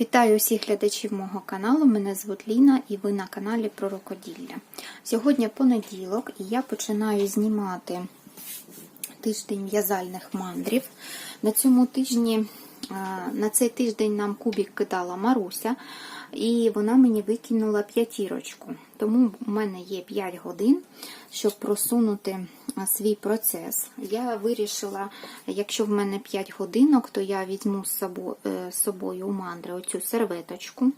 Вітаю усіх глядачів мого каналу. Мене звуть Ліна і ви на каналі про рукоділля. Сьогодні понеділок і я починаю знімати тиждень в'язальних мандрів. На цьому тижні, на цей тиждень нам кубик кидала Маруся, і вона мені викинула п'ятірочку. Тому в мене є 5 годин, щоб просунути свій процес. Я вирішила, якщо в мене 5 годинок, то я візьму з собою, у мандри оцю серветочку.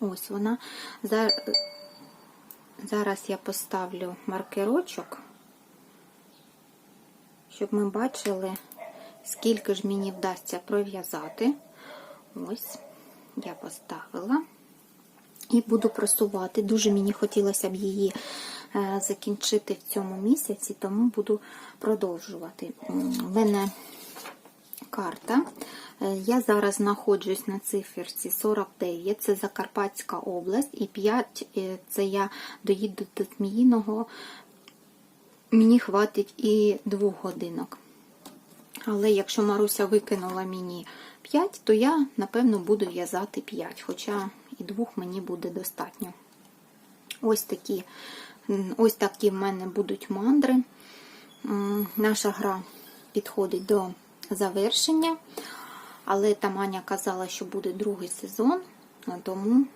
Ось вона. Зараз я поставлю маркерочок, щоб ми бачили, скільки ж мені вдасться пров'язати. Ось, я поставила. І буду просувати. Дуже мені хотілося б її е, закінчити в цьому місяці, тому буду продовжувати. В мене карта. Е, Я зараз знаходжусь на циферці 49, це Закарпатська область, і 5 е, це я доїду до Зміїного. Мені хватить і двох годинок. Але якщо Маруся викинула мені 5, то я, напевно, буду в'язати 5, хоча і двох мені буде достатньо. Ось такі, ось такі в мене будуть мандри. Наша гра підходить до завершення, але там Аня казала, що буде другий сезон, тому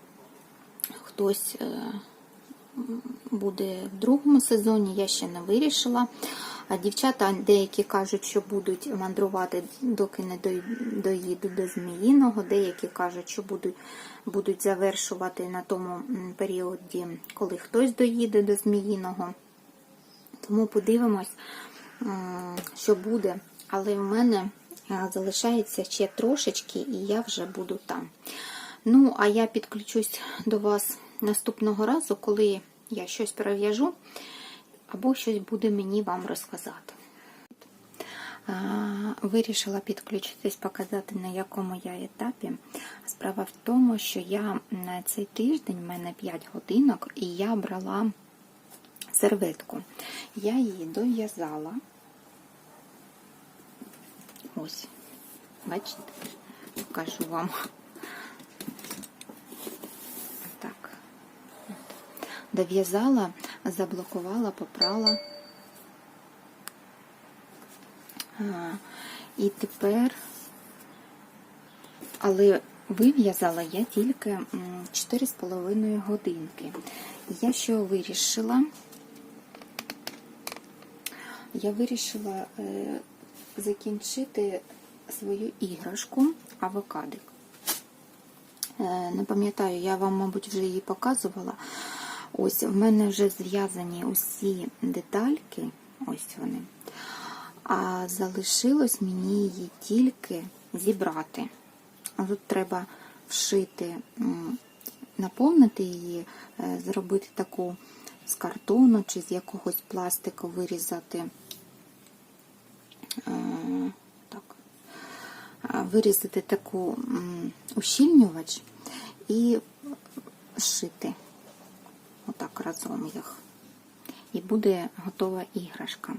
хтось е, буде в другому сезоні, я ще не вирішила. Дівчата деякі кажуть, що будуть мандрувати, доки не дой- доїду до Зміїного, деякі кажуть, що будуть, будуть завершувати на тому періоді, коли хтось доїде до Зміїного. Тому подивимось, що буде. Але в мене залишається ще трошечки, і я вже буду там. Ну, а я підключусь до вас наступного разу, коли я щось перев'яжу, або щось буде мені вам розказати. Вирішила підключитись, показати, на якому я етапі. Справа в тому, що я на цей тиждень, в мене 5 годинок, і я брала серветку. Я її дов'язала. Ось, бачите, покажу вам. Так. Дов'язала, заблокувала, попрала. І тепер, але вив'язала я тільки 4,5 годинки. Я що вирішила? Я вирішила е, закінчити свою іграшку авокадик. Е, Не пам'ятаю, я вам, мабуть, вже її показувала. Ось в мене вже зв'язані усі детальки, ось вони. А залишилось мені її тільки зібрати. Тут треба вшити, наповнити її, е, зробити таку з картону чи з якогось пластику вирізати. е, Так, вирізати таку ущільнювач і шити отак разом їх. І буде готова іграшка.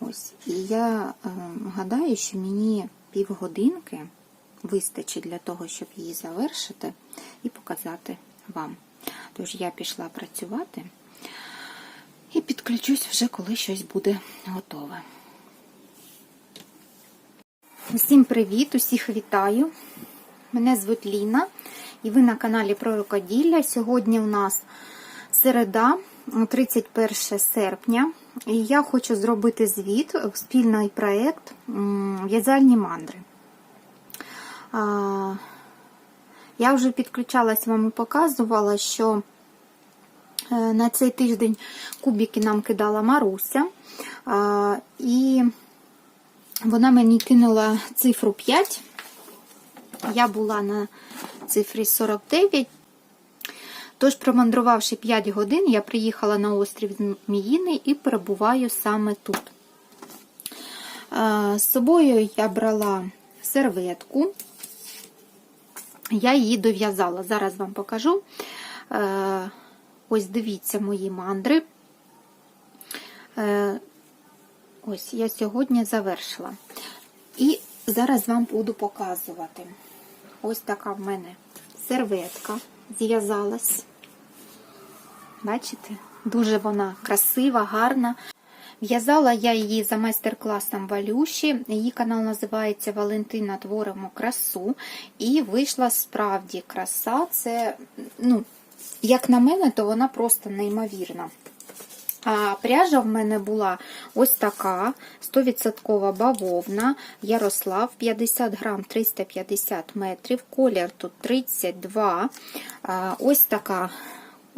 Ось. І я е, гадаю, що мені півгодинки вистачить для того, щоб її завершити і показати вам. Тож я пішла працювати і підключусь вже, коли щось буде готове. Усім привіт, усіх вітаю. Мене звуть Ліна, і ви на каналі про рукоділля. Сьогодні у нас середа, 31 серпня, і я хочу зробити звіт, спільний проєкт в'язальні мандри. Я вже підключалась вам і показувала, що е, на цей тиждень кубики нам кидала Маруся. І вона мені кинула цифру 5. Я була на цифрі 49. Тож, промандрувавши 5 годин, я приїхала на острів Зміїний і перебуваю саме тут. Е, З собою я брала серветку. Я її дов'язала. Зараз вам покажу. Е, Ось дивіться мої мандри. Е, Ось я сьогодні завершила. І зараз вам буду показувати. ось така в мене серветка зв'язалась. Бачите? Дуже вона красива, гарна. В'язала я її за майстер-класом Валюші. Її канал називається Валентина Творимо красу. І вийшла справді краса. Це, ну, як на мене, то вона просто неймовірна. А пряжа в мене була ось така 100% бавовна, Ярослав 50 грам 350 метрів, колір тут 32. А, Ось така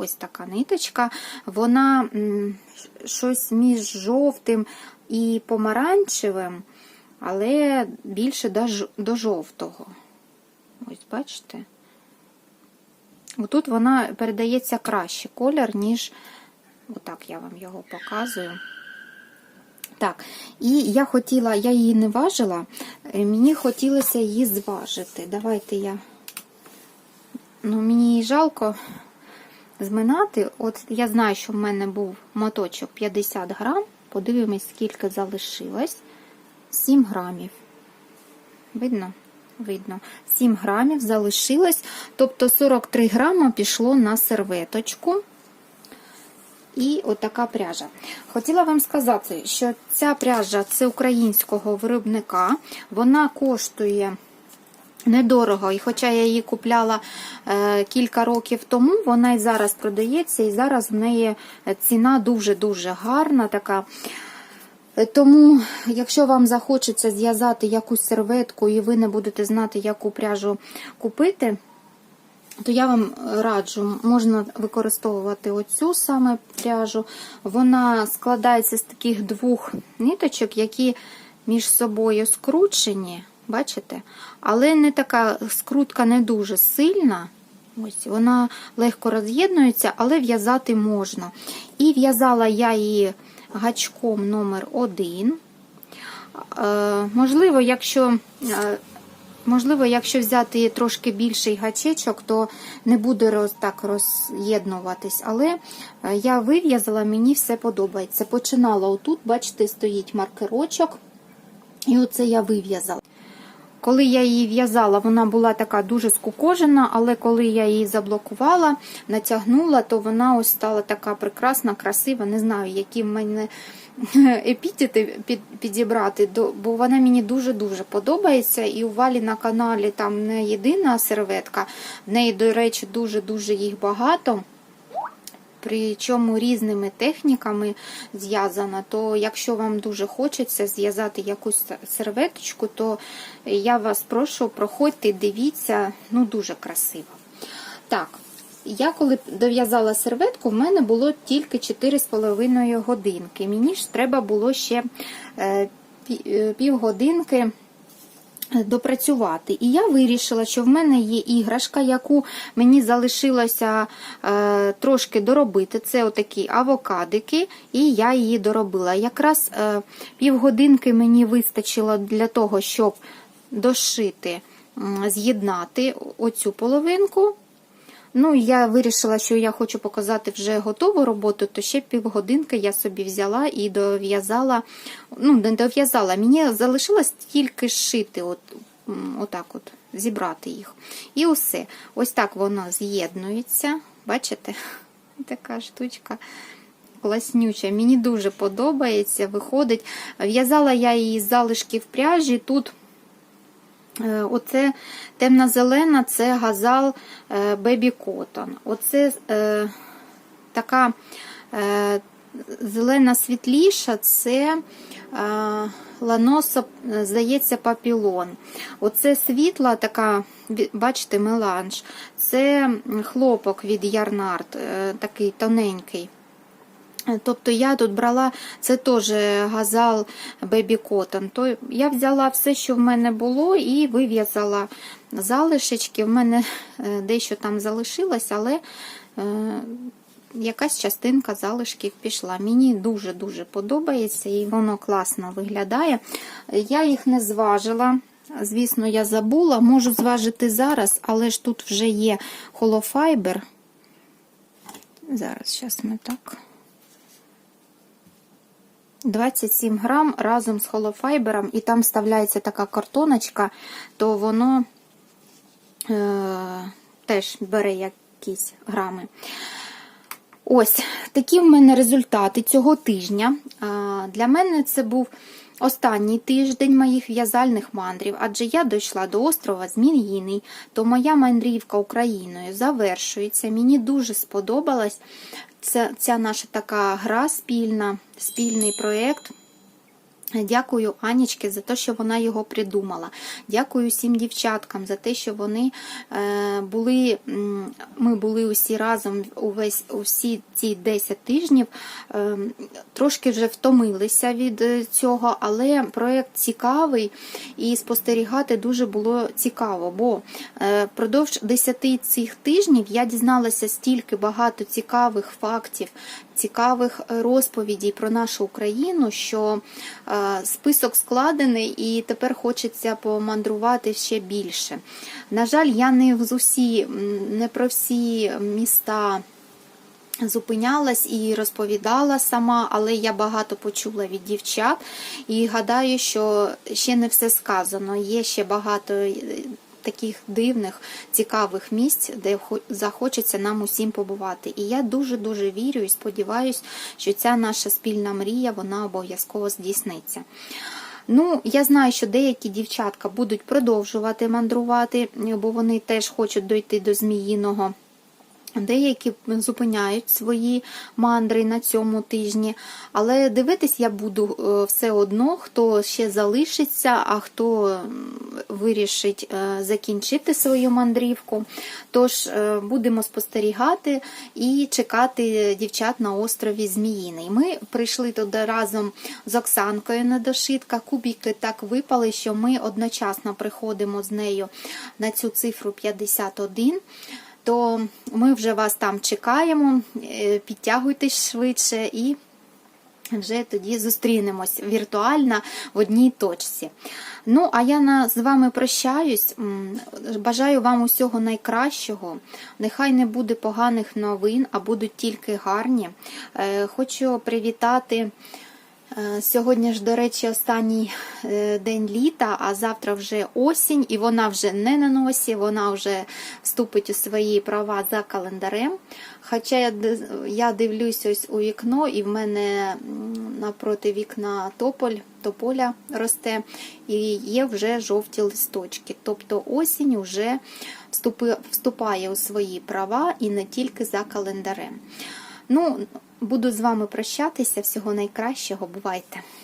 ось така ниточка. Вона щось між жовтим і помаранчевим, але більше до, жовтого. Ось бачите? Отут вона передається краще колір, ніж Отак я вам його показую. Так, і я хотіла, я її не важила, е, мені хотілося її зважити. Давайте я. Ну, мені її жалко зминати. От я знаю, що в мене був моточок 50 грам. Подивимось, скільки залишилось. 7 грамів. Видно? Видно. 7 грамів залишилось. Тобто 43 грама пішло на серветочку. І отака пряжа. Хотіла вам сказати, що ця пряжа це українського виробника. Вона коштує недорого. І хоча я її купляла е, кілька років тому, вона і зараз продається, і зараз в неї ціна дуже-дуже гарна. така. Тому, якщо вам захочеться зв'язати якусь серветку, і ви не будете знати, яку пряжу купити, то я вам раджу, можна використовувати оцю саме пряжу. Вона складається з таких двох ниточок, які між собою скручені, бачите? Але не така скрутка не дуже сильна. Ось Вона легко роз'єднується, але в'язати можна. І в'язала я її гачком номер 1 Е, Можливо, якщо е, Можливо, якщо взяти трошки більший гачечок, то не буде роз, так роз'єднуватись. Але е, я вив'язала, мені все подобається. Починала отут, бачите, стоїть маркерочок, і оце я вив'язала. Коли я її в'язала, вона була така дуже скукожена, але коли я її заблокувала, натягнула, то вона ось стала така прекрасна, красива. Не знаю, які в мене епітети під, підібрати, бо вона мені дуже-дуже подобається. І у Валі на каналі там не єдина серветка, в неї, до речі, дуже-дуже їх багато. Причому різними техніками зв'язана, то якщо вам дуже хочеться зв'язати якусь серветочку, то я вас прошу, проходьте, дивіться, ну дуже красиво. Так, я коли дов'язала серветку, в мене було тільки 4,5 годинки. Мені ж треба було ще е, е, півгодинки допрацювати. І я вирішила, що в мене є іграшка, яку мені залишилося е, трошки доробити. Це отакі авокадики, і я її доробила. Якраз е, півгодинки мені вистачило для того, щоб дошити, з'єднати оцю половинку. Ну, я вирішила, що я хочу показати вже готову роботу, то ще півгодинки я собі взяла і дов'язала. Ну, не дов'язала, мені залишилось тільки шити, от, отак от, зібрати їх. І усе. Ось так воно з'єднується. Бачите? Така штучка. Класнюча, мені дуже подобається, виходить. В'язала я її з залишків пряжі. Тут Е, Оце темно-зелена це газал Baby Cotton. Оце е, така е, зелена світліша це е, ланоса, е, здається, папілон. Оце світла така, бачите, меланж. Це хлопок від Ярнард, е, такий тоненький. Тобто я тут брала це теж газал Baby Cotton. То я взяла все, що в мене було, і вив'язала залишечки. В мене е, дещо там залишилось, але е, якась частинка залишків пішла. Мені дуже-дуже подобається і воно класно виглядає. Я їх не зважила. Звісно, я забула, можу зважити зараз, але ж тут вже є холофайбер. Зараз, зараз ми так. 27 грам разом з холофайбером, і там вставляється така картоночка, то воно е, теж бере якісь грами. Ось такі в мене результати цього тижня. Е, Для мене це був останній тиждень моїх в'язальних мандрів, адже я дійшла до острова Зміїний, то моя мандрівка Україною завершується. Мені дуже сподобалась ця, ця наша така гра спільна, спільний проєкт. Дякую Анічки за те, що вона його придумала. Дякую всім дівчаткам за те, що вони е, були. Ми були усі разом увесь усі ці 10 тижнів. е, Трошки вже втомилися від е, цього, але проєкт цікавий і спостерігати дуже було цікаво, бо впродовж 10 цих тижнів я дізналася стільки багато цікавих фактів, цікавих е, розповідей про нашу Україну, що е, список складений і тепер хочеться помандрувати ще більше. На жаль, я не з усі, не про всі міста. Зупинялась і розповідала сама, але я багато почула від дівчат і гадаю, що ще не все сказано. Є ще багато е, таких дивних, цікавих місць, де захочеться нам усім побувати. І я дуже-дуже вірю і сподіваюся, що ця наша спільна мрія вона обов'язково здійсниться. Ну, я знаю, що деякі дівчатка будуть продовжувати мандрувати, бо вони теж хочуть дойти до Зміїного. Деякі зупиняють свої мандри на цьому тижні, але дивитись я буду е, все одно, хто ще залишиться, а хто вирішить е, закінчити свою мандрівку. Тож е, будемо спостерігати і чекати дівчат на острові Зміїний. Ми прийшли туди разом з Оксанкою на дошитка. Кубики так випали, що ми одночасно приходимо з нею на цю цифру 51 то ми вже вас там чекаємо, е, підтягуйтесь швидше і вже тоді зустрінемось віртуально в одній точці. Ну, а я з вами прощаюсь. Бажаю вам усього найкращого. Нехай не буде поганих новин, а будуть тільки гарні. Е, Хочу привітати. Е, Сьогодні ж, до речі, останній е, день літа, а завтра вже осінь, і вона вже не на носі, вона вже вступить у свої права за календарем. Хоча я, дивлюсь ось у вікно, і в мене напроти вікна тополь, тополя росте, і є вже жовті листочки. Тобто осінь вже вступає у свої права і не тільки за календарем. Ну, буду з вами прощатися. Всього найкращого. Бувайте!